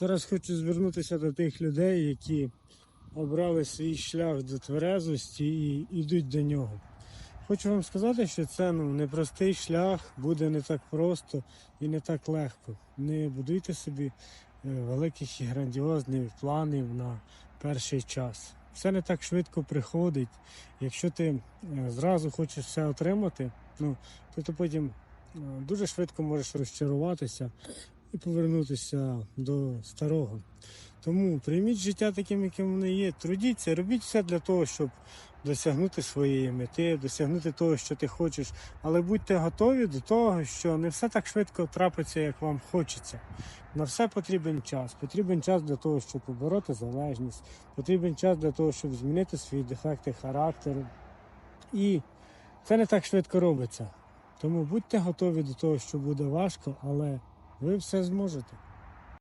Зараз хочу звернутися до тих людей, які обрали свій шлях до тверезості і йдуть до нього. Хочу вам сказати, що це ну, непростий шлях, буде не так просто і не так легко. Не будуйте собі е, великих і грандіозних планів на перший час. Все не так швидко приходить. Якщо ти е, зразу хочеш все отримати, ну, то ти потім е, дуже швидко можеш розчаруватися і повернутися до старого. Тому прийміть життя таким, яким воно є. Трудіться, робіть все для того, щоб досягнути своєї мети, досягнути того, що ти хочеш. Але будьте готові до того, що не все так швидко трапиться, як вам хочеться. На все потрібен час. Потрібен час для того, щоб побороти залежність, потрібен час для того, щоб змінити свої дефекти характеру. І це не так швидко робиться. Тому будьте готові до того, що буде важко, але ви все зможете.